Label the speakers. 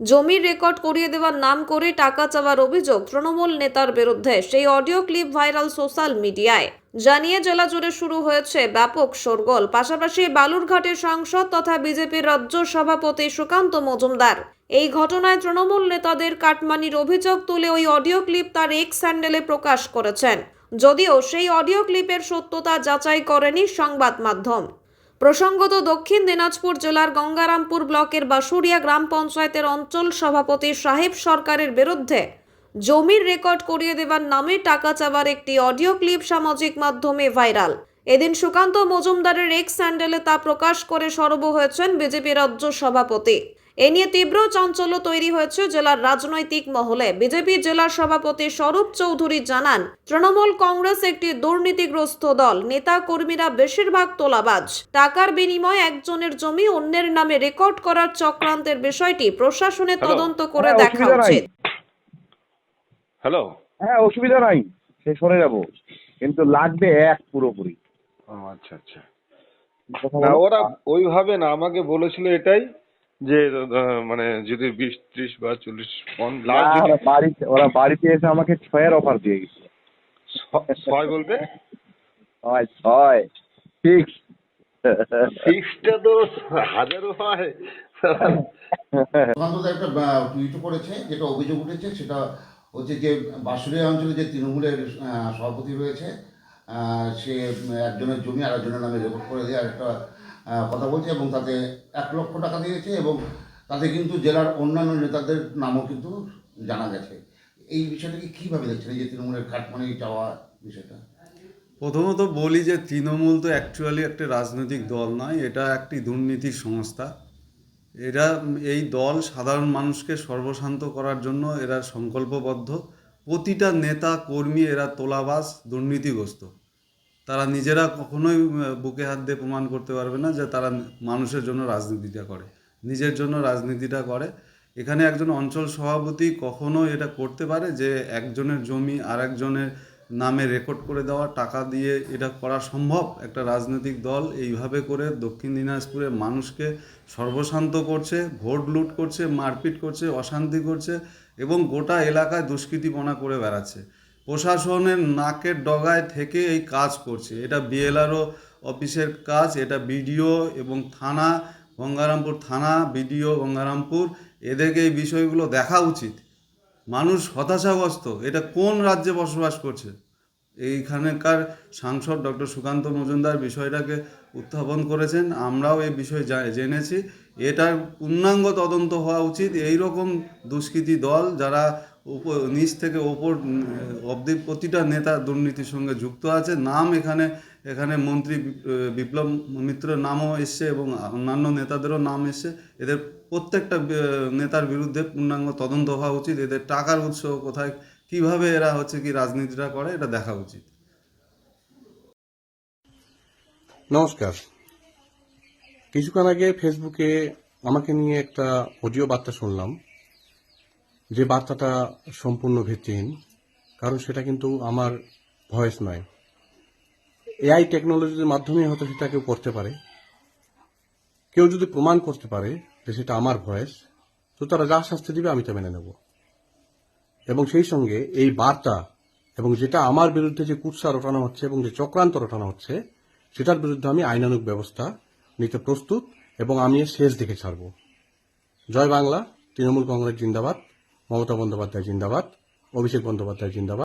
Speaker 1: জমির রেকর্ড করিয়ে দেওয়ার নাম করে টাকা চাওয়ার অভিযোগ তৃণমূল নেতার বিরুদ্ধে, সেই অডিও ক্লিপ ভাইরাল সোশ্যাল মিডিয়ায়। জানিয়ে জেলা জুড়ে শুরু হয়েছে ব্যাপক শোরগোল, পাশাপাশি বালুরঘাটের সাংসদ তথা বিজেপির রাজ্য সভাপতি সুকান্ত মজুমদার। এই ঘটনায় তৃণমূল নেতাদের কাটমানির অভিযোগ তুলে ওই অডিও ক্লিপ তার এক্স স্যান্ডেলে প্রকাশ করেছেন। যদিও সেই অডিও ক্লিপের সত্যতা যাচাই করেনি সংবাদ মাধ্যম। প্রসঙ্গত, দক্ষিণ দিনাজপুর জেলার গঙ্গারামপুর ব্লকের বাসুরিয়া গ্রাম পঞ্চায়েতের অঞ্চল সভাপতি সাহেব সরকারের বিরুদ্ধে জমির রেকর্ড করিয়ে দেবার নামে টাকা চাওয়ার একটি অডিও ক্লিপ সামাজিক মাধ্যমে ভাইরাল। এদিন সুকান্ত মজুমদারের এক্স স্যান্ডেলে তা প্রকাশ করে সরব হয়েছেন বিজেপি রাজ্য সভাপতি। এ নিয়ে তীব্র চাঞ্চল্য তৈরি হয়েছে জেলার রাজনৈতিক মহলে। বিজেপি জেলা সভাপতি স্বরূপ চৌধুরী জানান তৃণমূল কংগ্রেস একটি দুর্নীতিগ্রস্ত দল। নেতা কর্মীরা বেশিরভাগ তোলাবাজ। টাকার বিনিময়ে একজনের জমি অন্যের নামে রেকর্ড করার চক্রান্তের বিষয়টি প্রশাসনের
Speaker 2: হ্যালো।
Speaker 1: তদন্ত করে
Speaker 3: হ্যাঁ,
Speaker 1: দেখা উচিত।
Speaker 2: হ্যালো
Speaker 3: হ্যাঁ অসুবিধা নাই। সে সরে যাব। কিন্তু লাগবে এক পুরোপুরি।
Speaker 2: আচ্ছা আচ্ছা। না ওরা ওইভাবে না আমাকে বলেছিল এটাই। যে মানে যদি বিশ ত্রিশ বা চল্লিশ পন লাস্ট
Speaker 3: ওরা বাড়িতে ওরা বাড়িতে এসে আমাকে ছয়ের অফার দিয়ে গেছে।
Speaker 2: ছয় বলতে
Speaker 3: ছয় ছয় ঠিক
Speaker 2: ফিক্সটা তো হাজারও হয়
Speaker 4: সুকান্ত একটা টুইট করেছে যেটা অভিযোগ উঠেছে সেটা হচ্ছে যে বাঁশুড়িয়া অঞ্চলে যে তৃণমূলের সভাপতি রয়েছে সে একজনের জমি আরেকজনের নামে রেকর্ড করে দেওয়ার একটা কথা বলছে এবং তাতে এক লক্ষ টাকা দিয়েছে এবং তাতে কিন্তু জেলার অন্যান্য নেতাদের নামও কিন্তু জানা গেছে। এই বিষয়টাকে কীভাবে দেখছেন? এই যে তৃণমূলের কাটমানি চাওয়া বিষয়টা।
Speaker 5: প্রথমত বলি যে তৃণমূল তো অ্যাকচুয়ালি একটা রাজনৈতিক দল নয়, এটা একটি দুর্নীতির সংস্থা। এরা, এই দল সাধারণ মানুষকে সর্বশান্ত করার জন্য এরা সংকল্পবদ্ধ। প্রতিটা নেতা, কর্মী এরা তোলাবাস দুর্নীতিগ্রস্ত। তারা নিজেরা কখনোই বুকে হাত দিয়ে প্রমাণ করতে পারবে না যে তারা মানুষের জন্য রাজনীতিটা করে। নিজের জন্য রাজনীতিটা করে। এখানে একজন অঞ্চল সভাপতি কখনো এটা করতে পারে যে একজনের জমি আর একজনের নামে রেকর্ড করে দেওয়া, টাকা দিয়ে এটা করা সম্ভব? একটা রাজনৈতিক দল এইভাবে করে দক্ষিণ দিনাজপুরের মানুষকে সর্বশান্ত করছে, ভোট লুট করছে, মারপিট করছে, অশান্তি করছে এবং গোটা এলাকায় দুষ্কৃতিপনা করে বেড়াচ্ছে। প্রশাসনের নাকের ডগায় থেকে এই কাজ করছে। এটা বিএলআরও অফিসের কাজ, এটা বিডিও এবং থানা, গঙ্গারামপুর থানা বিডিও গঙ্গারামপুর, এদেরকে এই বিষয়গুলো দেখা উচিত। মানুষ হতাশাগ্রস্ত, এটা কোন রাজ্যে বসবাস করছে? এইখানকার সাংসদ ডক্টর সুকান্ত মজুমদার বিষয়টাকে উত্থাপন করেছেন, আমরাও এই বিষয়ে জেনেছি। এটার পূর্ণাঙ্গ তদন্ত হওয়া উচিত। এই রকম দুষ্কৃতী দল যারা নিচ থেকে ওপর অবধি প্রতিটা নেতা দুর্নীতির সঙ্গে যুক্ত আছে। নাম এখানে এখানে মন্ত্রী বিপ্লব মিত্রের নামও এসছে এবং অন্যান্য নেতাদেরও নাম এসছে। এদের প্রত্যেকটা নেতার বিরুদ্ধে পূর্ণাঙ্গ তদন্ত হওয়া উচিত। এদের টাকার উৎস কোথায়, কীভাবে এরা হচ্ছে কি রাজনীতিটা করে, এটা দেখা উচিত।
Speaker 6: নমস্কার। কিছুক্ষণ আগে ফেসবুকে আমাকে নিয়ে একটা অডিও বার্তা শুনলাম। যে বার্তাটা সম্পূর্ণ ভিত্তিহীন, কারণ সেটা কিন্তু আমার ভয়েস নয়। এআই টেকনোলজির মাধ্যমে হয়তো সেটা কেউ করতে পারে। কেউ যদি প্রমাণ করতে পারে যে সেটা আমার ভয়েস, তো তারা যা শাস্তি দিবে আমি তা মেনে নেব। এবং সেই সঙ্গে এই বার্তা এবং যেটা আমার বিরুদ্ধে যে কুৎসা রটানো হচ্ছে এবং যে চক্রান্ত রটানো হচ্ছে, সেটার বিরুদ্ধে আমি আইনানুগ ব্যবস্থা নিতে প্রস্তুত এবং আমি শেষ দেখে ছাড়ব। জয় বাংলা, তৃণমূল কংগ্রেস জিন্দাবাদ। মমতা বন্দ্যোপাধ্যায় জিন্দাবাদ অভিষেক বন্দ্যোপাধ্যায় জিন্দাবাদ।